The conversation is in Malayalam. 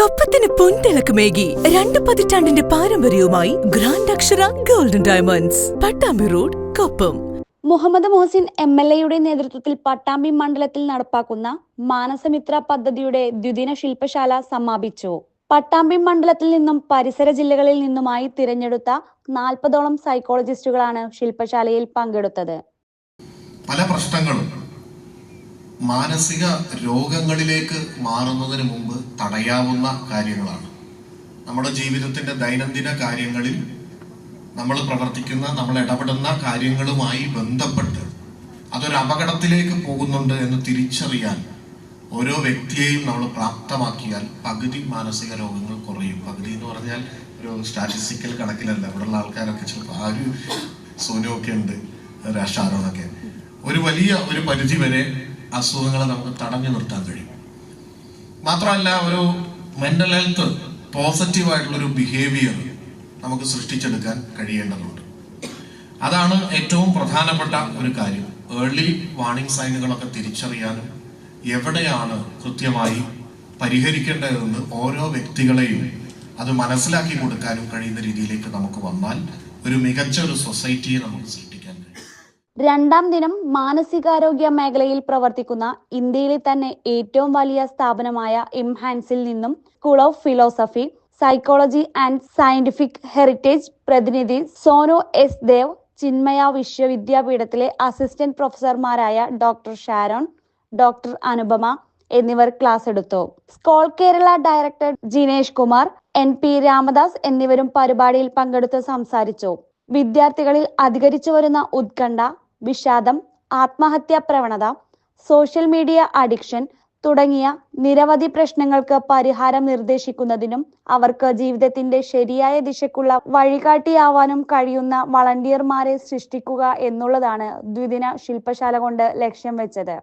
കൊപ്പത്തിന് പൊൻതിളക്കമേകി രണ്ട് പതിറ്റാണ്ടിന്റെ പാരമ്പര്യവുമായി grand Akshara golden diamonds Pattambi road Koppam. Muhammad Mohsin M L എയുടെ നേതൃത്വത്തിൽ പട്ടാമ്പി മണ്ഡലത്തിൽ നടപ്പാക്കുന്ന മാനസമിത്ര പദ്ധതിയുടെ ദ്വിദിന ശില്പശാല സമാപിച്ചു. പട്ടാമ്പി മണ്ഡലത്തിൽ നിന്നും പരിസര ജില്ലകളിൽ നിന്നുമായി തിരഞ്ഞെടുത്ത നാൽപ്പതോളം സൈക്കോളജിസ്റ്റുകളാണ് ശില്പശാലയിൽ പങ്കെടുത്തത്. പല പ്രശ്നങ്ങളും മാനസിക രോഗങ്ങളിലേക്ക് മാറുന്നതിന് മുമ്പ് തടയാവുന്ന കാര്യങ്ങളാണ്. നമ്മുടെ ജീവിതത്തിന്റെ ദൈനംദിന കാര്യങ്ങളിൽ നമ്മൾ പ്രവർത്തിക്കുന്ന നമ്മൾ ഇടപെടുന്ന കാര്യങ്ങളുമായി ബന്ധപ്പെട്ട് അതൊരു അപകടത്തിലേക്ക് പോകുന്നുണ്ട് എന്ന് തിരിച്ചറിയാൻ ഓരോ വ്യക്തിയെയും നമ്മൾ പ്രാപ്തമാക്കിയാൽ പകുതി മാനസിക രോഗങ്ങൾ കുറയും. പകുതി എന്ന് പറഞ്ഞാൽ ഒരു സ്റ്റാറ്റിസ്റ്റിക്കൽ കണക്കിലല്ല. ഇവിടെയുള്ള ആൾക്കാരൊക്കെ ചിലപ്പോൾ ആ ഒരു സോനൊക്കെ ഉണ്ട് രാഷ്ട്രാരോണൊക്കെ ഒരു വലിയ ഒരു പരിധി വരെ അസുഖങ്ങളെ നമുക്ക് തടഞ്ഞു നിർത്താൻ കഴിയും. മാത്രമല്ല ഒരു മെന്റൽ ഹെൽത്ത് പോസിറ്റീവായിട്ടുള്ളൊരു ബിഹേവിയർ നമുക്ക് സൃഷ്ടിച്ചെടുക്കാൻ കഴിയേണ്ടതുണ്ട്. അതാണ് ഏറ്റവും പ്രധാനപ്പെട്ട ഒരു കാര്യം. ഏർലി വാർണിംഗ് സൈനുകളൊക്കെ തിരിച്ചറിയാനും എവിടെയാണ് കൃത്യമായി പരിഹരിക്കേണ്ടതെന്ന് ഓരോ വ്യക്തികളെയും അത് മനസ്സിലാക്കി കൊടുക്കാനും കഴിയുന്ന രീതിയിലേക്ക് നമുക്ക് വന്നാൽ ഒരു മികച്ച ഒരു സൊസൈറ്റിയെ നമുക്ക് രണ്ടാം ദിനം മാനസികാരോഗ്യ മേഖലയിൽ പ്രവർത്തിക്കുന്ന ഇന്ത്യയിലെ തന്നെ ഏറ്റവും വലിയ സ്ഥാപനമായ ഇംഹാൻസിൽ നിന്നും school of philosophy psychology and scientific heritage പ്രതിനിധി സോനു എസ് ദേവ് ചിന്മയ വിശ്വവിദ്യാപീഠത്തിലെ അസിസ്റ്റന്റ് പ്രൊഫസർമാരായ ഡോക്ടർ ഷാരോൺ ഡോക്ടർ അനുപമ എന്നിവർ ക്ലാസ് എടുത്തു. Scole Kerala director Jinesh Kumar N P Ramadas എന്നിവരും പരിപാടിയിൽ പങ്കെടുത്ത് സംസാരിച്ചു. വിദ്യാർത്ഥികളിൽ അധികരിച്ചു വരുന്ന ഉത്കണ്ഠ വിഷാദം ആത്മഹത്യാ പ്രവണത സോഷ്യൽ മീഡിയ അഡിക്ഷൻ തുടങ്ങിയ നിരവധി പ്രശ്നങ്ങൾക്ക് പരിഹാരം നിർദ്ദേശിക്കുന്നതിനും അവർക്ക് ജീവിതത്തിന്റെ ശരിയായ ദിശക്കുള്ള വഴികാട്ടിയാവാനും കഴിയുന്ന വളണ്ടിയർമാരെ സൃഷ്ടിക്കുക എന്നുള്ളതാണ് ദ്വിദിന ശില്പശാല കൊണ്ട് ലക്ഷ്യം വെച്ചത്.